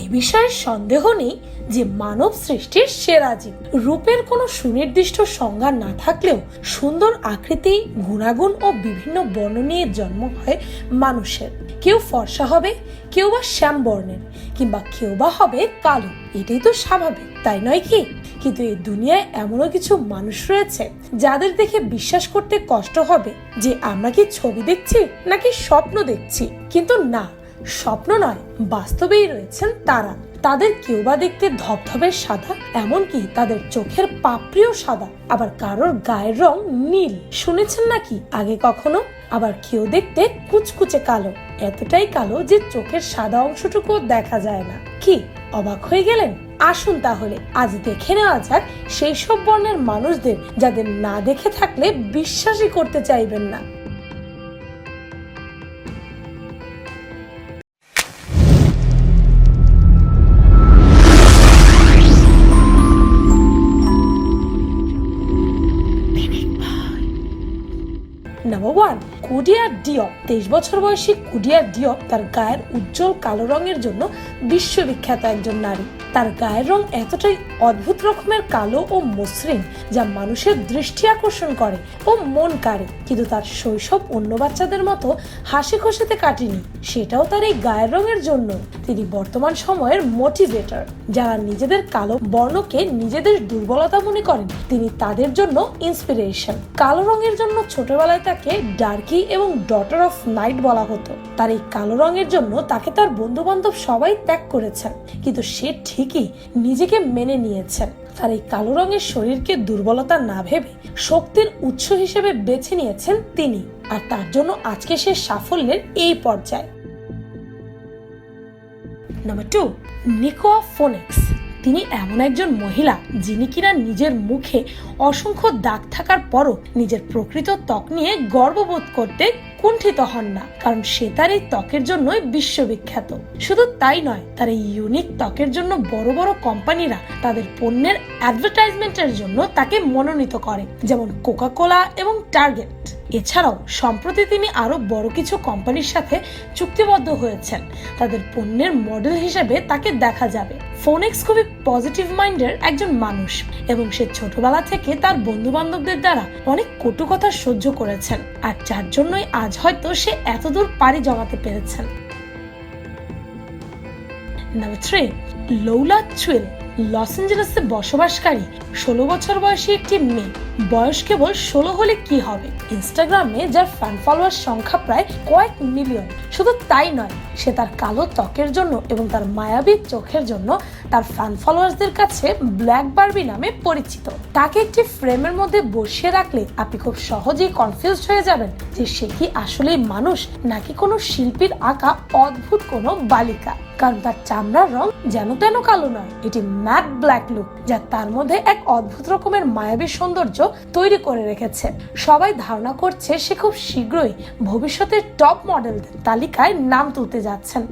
এ বিষয়ে সন্দেহ নেই যে মানব সৃষ্টির সেরা জীব। রূপের কোনো সুনির্দিষ্ট সংজ্ঞা না থাকলেও সুন্দর আকৃতি, গুণাগুণ ও বিভিন্ন বর্ণ নিয়ে জন্ম হয় মানুষের। কেউ ফর্সা হবে, কেউ বা শ্যাম বর্ণের, কিংবা কেউ বা হবে কালো। এটাই তো স্বাভাবিক, তাই নয় কি? কিন্তু এই দুনিয়ায় এমনও কিছু মানুষ রয়েছে, যাদের দেখে বিশ্বাস করতে কষ্ট হবে যে আমরা কি ছবি দেখছি নাকি স্বপ্ন দেখছি। কিন্তু না স্বপ্ন নয়, বাস্তবেই রয়েছেন তারা। তাদের কেউ বা দেখতে ধবধবে সাদা, এমনকি তাদের চোখের পাপড়িও সাদা। আবার কারোর গায়ের রং নীল। শুনেছেন নাকি? আগে কখনো? আবার কেউ দেখতে কুচকুচে কালো। এতটাই কালো যে চোখের সাদা অংশটুকু দেখা যায় না। কি, অবাক হয়ে গেলেন? আসুন তাহলে, আজ দেখে নেওয়া যাক সেই সব বর্ণের মানুষদের, যাদের না দেখে থাকলে বিশ্বাসই করতে চাইবেন না। কুডিয়ার ডিয়প তেইশ বছর বয়সী কুডিয়ার ডিয়প তার গায়ের উজ্জ্বল কালো রঙের জন্য বিশ্ববিখ্যাত একজন নারী। তার গায়ের রং এতটাই অদ্ভুত রকমের কালো ও মসৃণ যা মানুষের দৃষ্টি আকর্ষণ করে ও মন কাড়ে। কিন্তু তার শৈশব অন্য বাচ্চাদের মতো হাসি খুশিতে কাটেনি। সেটাও তার এই গায়ের রঙের জন্য। তিনি বর্তমান সময়ের মোটিভেটর যারা নিজেদের কালো বর্ণকে নিজেদের দুর্বলতা মনে করেন। তিনি তাদের জন্য ইন্সপিরেশন কালো রঙের জন্য ছোটবেলায় তাকে ডার্কি এবং ডটার অফ নাইট বলা হতো। তার এই কালো রঙের জন্য তাকে তার বন্ধু বান্ধব সবাই ত্যাগ করেছেন। কিন্তু সে ঠিকই নিজেকে মেনে নিয়েছেন। তার এই কালো রঙের শরীরকে দুর্বলতা না ভেবে শক্তির উৎস হিসেবে বেছে নিয়েছেন তিনি। আর তার জন্য আজকে সে সাফল্যের এই পর্যায়ে। নাম্বার টু নিকোয়া ফোনেক্স তিনি এমন একজন মহিলা যিনি কিনা নিজের মুখে অসংখ্য দাগ থাকার পরও নিজের প্রকৃত ত্বক নিয়ে গর্ববোধ করতে কুণ্ঠিত হন না, কারণ সে তার এই ত্বকের জন্যই বিশ্ববিখ্যাত। শুধু তাই নয়, তার এই ইউনিক ত্বকের জন্য বড় বড় কোম্পানিরা তাদের পণ্যের অ্যাডভার্টাইজমেন্টের জন্য তাকে মনোনীত করে, যেমন কোকা কোলা এবং টার্গেট এছাড়াও, সম্প্রতি তিনি আরও বড় কিছু কোম্পানির সাথে চুক্তিবদ্ধ হয়েছেন। তাদের পণ্যের মডেল হিসেবে তাকে দেখা যাবে। ফোনেক্স খুবই পজিটিভ মাইন্ডের একজন মানুষ এবং সে ছোটবেলা থেকে তার বন্ধু বান্ধবদের দ্বারা অনেক কটু কথা সহ্য করেছেন। আর যার জন্যই আজ হয়তো সে এতদূর পাড়ি জমাতে পেরেছেন। নাম্বার থ্রি লৌলা চুয়েল লস অ্যাঞ্জেলেসে বসবাসকারী, ষোলো বছর বয়সী একটি মেয়ে। বয়স কেবল ষোলো হলে কি হবে? ইনস্টাগ্রামে যার ফ্যান ফলোয়ার সংখ্যা প্রায় কয়েক মিলিয়ন। শুধু তাই নয়, সে তার কালো ত্বকের জন্য এবং তার মায়াবী চোখের জন্য তার ফ্যান ফলোয়ার্সদের কাছে ব্ল্যাক বার্বি নামে পরিচিত। তাকে একটি ফ্রেমের মধ্যে বসিয়ে রাখলে আপনি খুব সহজেই কনফিউজড হয়ে যাবেন যে সে কি আসলেই মানুষ নাকি কোনো শিল্পীর আঁকা অদ্ভুত কোনো বালিকা। কারণ তার চামড়ার রং যেন তেন কালো নয়, এটি ম্যাট ব্ল্যাক লুক যা তার মধ্যে এক অদ্ভুত রকমের মায়াবী সৌন্দর্য তৈরি করে রেখেছে। সবাই ধারণা করছে সে খুব শীঘ্রই ভবিষ্যতের টপ মডেলদের তালিকায় নাম তুলতে যাচ্ছেন।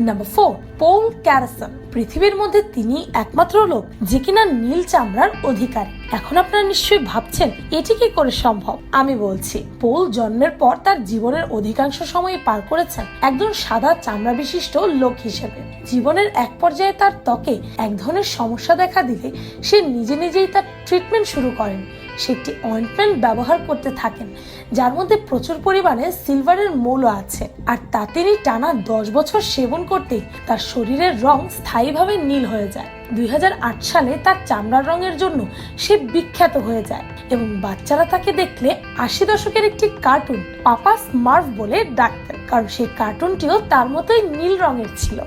নাম্বার ফোর পৌল ক্যারাসন পৃথিবীর মধ্যে তিনি একমাত্র লোক যে কিনা নীল চামড়ার অধিকারী। এখন আপনারা নিশ্চয়ই ভাবছেন, এটি কি করে সম্ভব? আমি বলছি পৌল জন্মের পর তার জীবনের অধিকাংশ সময় পার করেছেন একজন সাদা চামড়া বিশিষ্ট লোক হিসেবে। জীবনের এক পর্যায়ে তার ত্বকে এক ধরনের সমস্যা দেখা দিলে সে নিজে নিজেই তার ট্রিটমেন্ট শুরু করেন। সে একটি অয়েন্টমেন্ট ব্যবহার করতে থাকেন, যার মধ্যে প্রচুর পরিমাণে সিলভারের মৌল আছে। আর তা তিনি টানা দশ বছর সেবন করতেই তার শরীরের রং স্থায়ীভাবে নীল হয়ে যায়। দুই হাজার আট সালে তার চামড়ার রঙের জন্য সে বিখ্যাত হয়ে যায় এবং বাচ্চারা তাকে দেখলে আশি দশকের একটি কার্টুন পাপা স্মার্ট বলে ডাকতেন। কারণ সেই কার্টুনটিও তার মতোই নীল রঙের ছিল।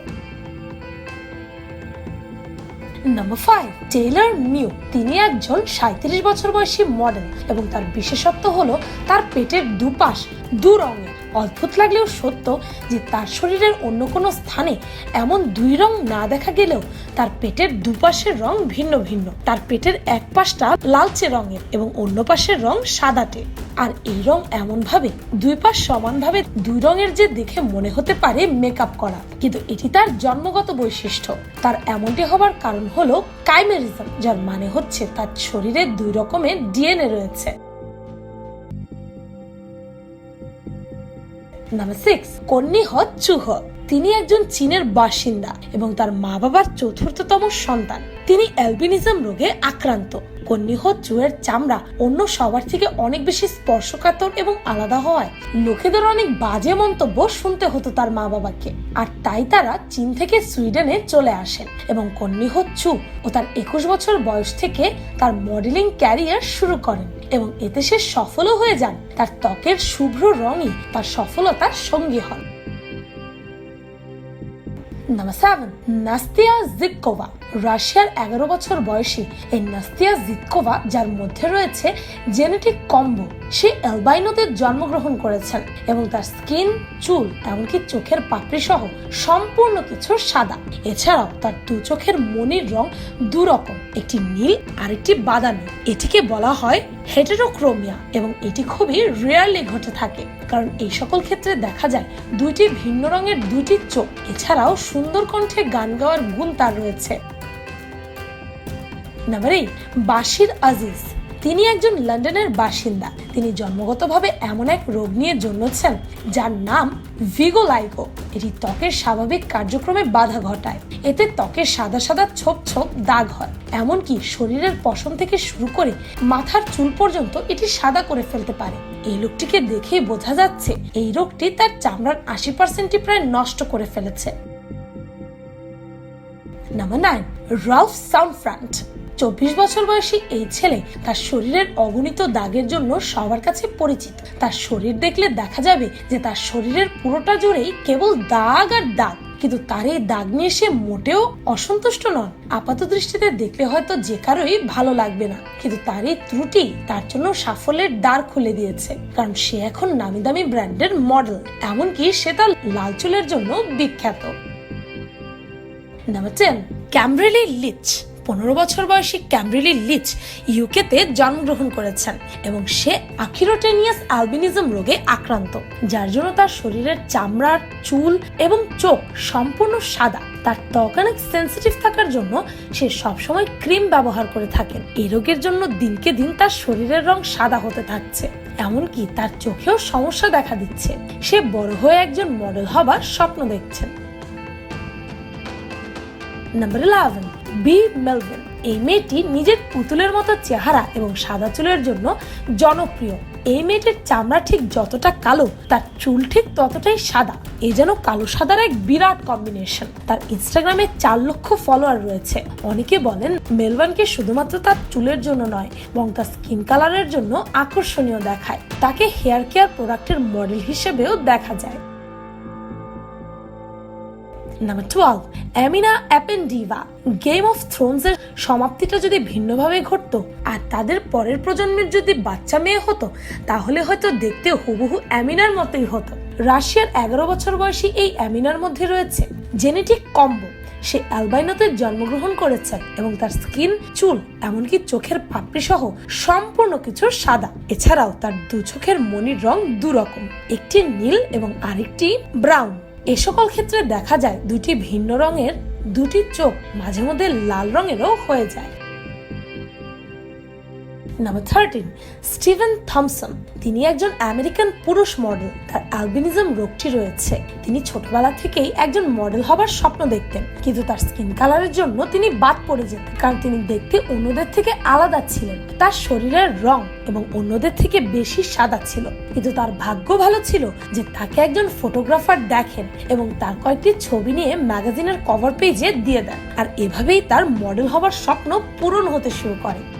নাম্বার ফাইভ টেইলার মিউ তিনি একজন সাঁত্রিশ বছর বয়সী মডেল এবং তার বিশেষত্ব হলো তার পেটের দুপাশ দু রঙের। অদ্ভুত লাগলেও সত্য যে তার শরীরের অন্য কোনো স্থানে এমন দুই রং না দেখা গেলেও তার পেটের দুপাশের রং ভিন্ন ভিন্ন। তার পেটের এক পাশটা লালচে রঙের এবং অন্য পাশের রং সাদাটে। আর এই রং এমন ভাবে দুই পাশ সমানভাবে দুই রঙের যে দেখে মনে হতে পারে মেকআপ করা। কিন্তু এটি তার জন্মগত বৈশিষ্ট্য। তার এমনটি হবার কারণ হলো কাইমেরিজম, যার মানে হচ্ছে তার শরীরে দুই রকমের ডিএনএ রয়েছে। নাম্বার সিক্স, কন্যে হ চুহ। তিনি একজন চীনের বাসিন্দা এবং তার মা বাবার চতুর্থতম সন্তান। তিনি অ্যালবিনিজম রোগে আক্রান্ত। কন্যিহ চুয়ের চামড়া অন্য সবার থেকে অনেক বেশি স্পর্শকাতর এবং আলাদা হওয়ায় লোকেদের অনেক বাজে মন্তব্য শুনতে হতো তার মা বাবাকে আর তাই তারা চীন থেকে সুইডেনে চলে আসেন এবং কন্যিহ চু ও তার একুশ বছর বয়স থেকে তার মডেলিং ক্যারিয়ার শুরু করেন এবং এতে সে সফলও হয়ে যান। তার ত্বকের শুভ্র রঙই তার সফলতার সঙ্গী হন। সেভেন নাস্তিয়া জিতকোভা রাশিয়ার এগারো বছর বয়সী এই নাস্তিয়া জিতকোভা যার মধ্যে রয়েছে জেনেটিক কম্বো, সে অ্যালবাইনোদের জন্মগ্রহণ করেছেন এবং তার স্কিন, চুল, এমনকি চোখের পাপড়ি সহ সম্পূর্ণ কিছু সাদা। এছাড়াও তার দু চোখের মনির রং দুরকম, একটি নীল আর একটি বাদামি। এটিকে বলা হয় হেটেরোক্রোমিয়া এবং এটি খুবই রেয়ারলি ঘটে থাকে, কারণ এই সকল ক্ষেত্রে দেখা যায় দুইটি ভিন্ন রঙের দুইটি চোখ। এছাড়াও সুন্দর কণ্ঠে গান গাওয়ার গুণ তার রয়েছে। Number eight Bashir Aziz. তিনি একজন লন্ডনের বাসিন্দা। তিনি জন্মগতভাবে এমন এক রোগ নিয়ে জন্মেছেন, যার নাম ভিগোলাইগো এটি ত্বকের স্বাভাবিক কার্যক্রমে বাধা ঘটায়। এতে ত্বকের সাদা সাদা ছোপ ছোপ দাগ হয়। এমনকি শরীরের পশম থেকে শুরু করে মাথার চুল পর্যন্ত এটি সাদা করে ফেলতে পারে। এই লোকটিকে দেখেই বোঝা যাচ্ছে, এই রোগটি তার চামড়ার আশি পার্সেন্টই প্রায় নষ্ট করে ফেলেছে। নাম্বার নাইন রালফ সাউন্ডফ্রান্ট চব্বিশ বছর বয়সী এই ছেলে তার শরীরের অগণিত দাগের জন্য সবার কাছে পরিচিত। তার শরীর দেখলে দেখা যাবে যে তার শরীরের পুরোটা জুড়েই কেবল দাগ আর দাগ। কিন্তু তার এই দাগ নিয়ে সে মোটেও অসন্তুষ্ট নন আপাত দৃষ্টিতে দেখলে হয়তো যে কারোই ভালো লাগবে না। কিন্তু তার এই ত্রুটি তার জন্য সাফল্যের দ্বার খুলে দিয়েছে। কারণ সে এখন নামি দামি ব্র্যান্ডের মডেল। এমনকি সে তার লাল চুলের জন্য বিখ্যাত। নাম্বার টেন লিচ। পনেরো বছর বয়সী ক্যামব্রেলি লিচ ইউকেতে জন্মগ্রহণ করেছেন এবং সে আখিরোটেনিয়াস অ্যালবিনিজম রোগে আক্রান্ত, যার জন্য তার শরীরের চামড়ার চুল এবং চোখ সম্পূর্ণ সাদা। তার ত্বক অনেক সেন্সিটিভ থাকার জন্য সে সবসময় ক্রিম ব্যবহার করে থাকেন। এই রোগের জন্য দিনকে দিন তার শরীরের রং সাদা হতে থাকছে, এমনকি তার চোখেও সমস্যা দেখা দিচ্ছে। সে বড় হয়ে একজন মডেল হবার স্বপ্ন দেখছেন। নাম্বার ইলেভেন বি মেলভিন এই মেয়েটি নিজের পুতুলের মতো চেহারা এবং সাদা চুলের জন্য জনপ্রিয়। এই মেয়েটির চামড়া ঠিক যতটা কালো, তার চুল ঠিক ততটাই সাদা। এ যেন কালো সাদার এক বিরাট কম্বিনেশন তার ইনস্টাগ্রামে চার লক্ষ ফলোয়ার রয়েছে। অনেকে বলেন মেলভানকে শুধুমাত্র তার চুলের জন্য নয় এবং তার স্কিন কালারের জন্য আকর্ষণীয় দেখায়। তাকে হেয়ার কেয়ার প্রোডাক্টের মডেল হিসেবেও দেখা যায়। নাম্বার টুয়েলভ অ্যামিনা অ্যাপেন্ডিভা গেম অফ থ্রোনস এর সমাপ্তিটা যদি ভিন্নভাবে ঘটতো আর তাদের পরের প্রজন্মের যদি বাচ্চা মেয়ে হতো, তাহলে হয়তো দেখতে হুবহু অ্যামিনার মতোই হতো। রাশিয়ার এগারো বছর বয়সী এই অ্যামিনার মধ্যে রয়েছে জেনেটিক কম্বো। সে অ্যালবাইনোতে জন্মগ্রহণ করেছেন এবং তার স্কিন, চুল, এমনকি চোখের পাপড়ি সহ সম্পূর্ণ কিছু সাদা। এছাড়াও তার দু চোখের মনির রং দুরকম। একটি নীল এবং আরেকটি ব্রাউন। এ সকল ক্ষেত্রে দেখা যায় দুটি ভিন্ন রঙের, দুটি চোখ মাঝে মধ্যে লাল রঙেরও হয়ে যায়। নাম্বার থার্টিন স্টিভেন থমসন তিনি একজন আমেরিকান পুরুষ মডেল তার অ্যালবিনিজম রোগটি রয়েছে। তিনি ছোটবেলা থেকেই একজন মডেল হবার স্বপ্ন দেখতেন। কিন্তু তার স্কিন কালারের জন্য তিনি বাদ পড়ে যেতেন। কারণ তিনি দেখতে অন্যদের থেকে আলাদা ছিলেন। তার শরীরের রং এবং অন্যদের থেকে বেশি সাদা ছিল। কিন্তু তার ভাগ্য ভালো ছিল যে তাকে একজন ফটোগ্রাফার দেখেন এবং তার কয়েকটি ছবি নিয়ে ম্যাগাজিনের কভার পেজে দিয়ে দেন। আর এভাবেই তার মডেল হবার স্বপ্ন পূরণ হতে শুরু করে।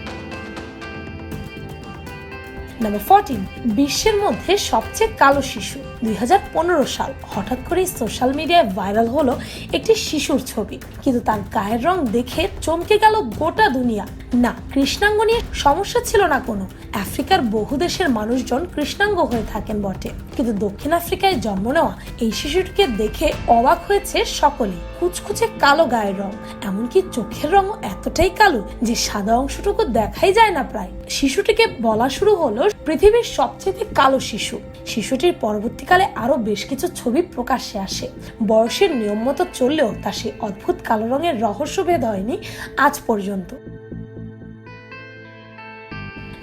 নাম্বার ফোরটিন বিশ্বের মধ্যে সবচেয়ে কালো শিশু। দুই হাজার পনেরো সাল হঠাৎ করে সোশ্যাল মিডিয়ায় ভাইরাল হলো একটি শিশুর ছবি। কিন্তু তার গায়ের রং দেখে চমকে গেল গোটা দুনিয়া। না, কৃষ্ণাঙ্গ নিয়ে সমস্যা ছিল না কোনো। আফ্রিকার বহু দেশের মানুষজন কৃষ্ণাঙ্গ হয়ে থাকেন বটে। কিন্তু দক্ষিণ আফ্রিকায় জন্ম নেওয়া এই শিশুটিকে দেখে অবাক হয়েছে সকলে কুচকুচে কালো গায়ের রং, এমনকি চোখের রঙও এতটাই কালো যে সাদা অংশটুকু দেখাই যায় না প্রায়। শিশুটিকে বলা শুরু হলো পৃথিবীর সবচেয়ে কালো শিশু। শিশুটির পরবর্তীকালে আরও বেশ কিছু ছবি প্রকাশ্যে আসে। বয়সের নিয়ম মতো চললেও তার সেই অদ্ভুত কালো রঙের রহস্য ভেদ হয়নি আজ পর্যন্ত।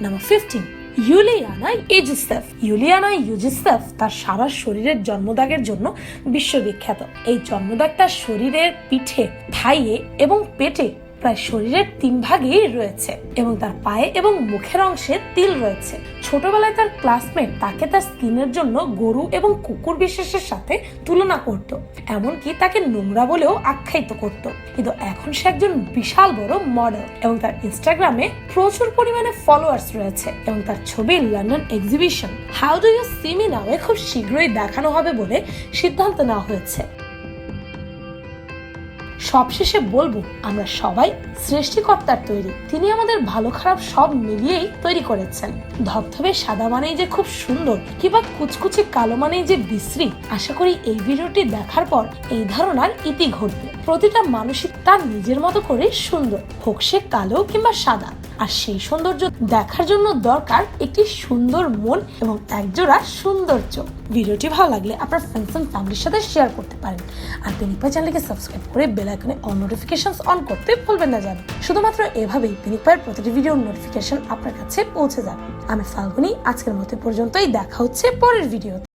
নাম্বার ফিফটিন ইউলিয়ানা ইউজিসেফ ইউলিয়ানা ইউজিসেফ তার সারা শরীরের জন্মদাগের জন্য বিশ্ববিখ্যাত। এই জন্মদাগ তার শরীরের পিঠে, থাইয়ে এবং পেটে প্রায় শরীরের তিন ভাগেই রয়েছে এবং তার পায়ে এবং মুখের অংশে তিল রয়েছে। ছোটবেলায় তার ক্লাসমেট তাকে তার স্কিনের জন্য গরু এবং কুকুর বিশেষের সাথে তুলনা করত, এমনকি তাকে নোংরা বলেও আখ্যায়িত করত। কিন্তু এখন সে একজন বিশাল বড় মডেল এবং তার ইনস্টাগ্রামে প্রচুর পরিমাণে ফলোয়ার্স রয়েছে এবং তার ছবি London exhibition how do you see me নামে খুব শীঘ্রই দেখানো হবে বলে সিদ্ধান্ত নেওয়া হয়েছে। সবশেষে বলব, আমরা সবাই সৃষ্টিকর্তার তৈরি। তিনি আমাদের ভালো খারাপ সব মিলিয়েই তৈরি করেছেন। ধবধবে সাদা মানেই যে খুব সুন্দর, কিংবা কুচকুচে কালো মানেই যে বিশ্রী। আশা করি এই ভিডিওটি দেখার পর এই ধারণার ইতি ঘটবে। প্রতিটা মানুষই তার নিজের মতো করে সুন্দর। হোক সে কালো কিংবা সাদা। আর সেই সৌন্দর্য দেখার জন্য দরকার একটি সুন্দর মন এবং একজোড়া সুন্দর চোখ। ভিডিওটি ভালো লাগলে আপনার ফ্রেন্ডস এন্ড ফ্যামিলির সাথে শেয়ার করতে পারেন। আর পিনিকপাই চ্যানেলকে সাবস্ক্রাইব করে বেল আইকনে অন নোটিফিকেশনস অন করতে ভুলবেন না জানেন শুধুমাত্র এভাবেই পিনিকপাইয়ের প্রতিটি ভিডিওর নোটিফিকেশন আপনার কাছে পৌঁছে যাবে। আমি ফাল্গুনি, আজকের মতো পর্যন্তই। দেখা হচ্ছে পরের ভিডিওতে